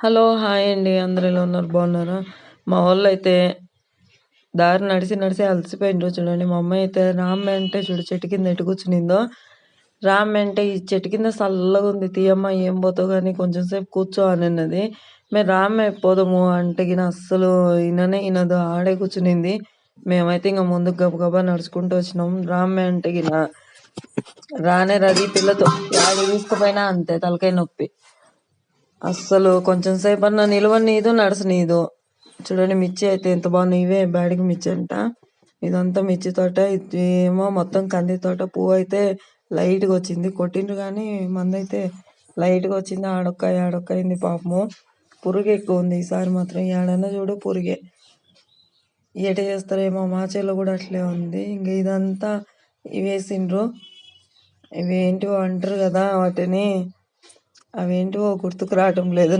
Hello hi అండి. అందరు ఎలా ఉన్నారు? బాగున్నారా? మా వాళ్ళు అయితే దారి నడిచి నడిచి అలసిపోయిండ్రు చూడండి మా అమ్మాయి అయితే రామ్ అంటే చూడు చెట్టు కింద ఎటు కూర్చునిందో. రామ్ అంటే ఈ చెట్టు కింద చల్లగా ఉంది. తీయమ్మ ఏం పోతావు కానీ కొంచెం సేపు కూర్చో అని అన్నది. మేము రామ్ పోదాము అంటే గిన అస్సలు ఈయననే ఈయనదు ఆడే కూర్చునింది. మేమైతే ఇంకా ముందుకు గబగబా నడుచుకుంటూ వచ్చినాం. రామ్ అంటే గిన రానే రది పిల్లతో. ఆడి తీసుకుపోయినా అంతే తలకాయ నొప్పి. అస్సలు కొంచెం సేపు అన్న నిలవనీదు నడసనీదు చూడండి మిర్చి అయితే ఎంత బాగుంది ఇవే బ్యాడికి మిర్చి అంట. ఇదంతా మిర్చి తోట ఇది ఏమో మొత్తం కంది తోట. పువ్వు అయితే లైట్గా వచ్చింది. కొట్టిండ్రు కానీ మందైతే లైట్గా వచ్చింది. ఆడొక్క అయింది పాపము. పురుగు ఎక్కువ ఉంది. ఈసారి మాత్రం ఏడన్నా చూడు పురుగే. ఎట చేస్తారేమో మా చేలో కూడా అట్లే ఉంది. ఇంకా ఇదంతా ఇవేసిండ్రు. ఇవేంటివో అంటారు కదా వాటిని. అవేంటివో గుర్తుకు రావటం లేదు.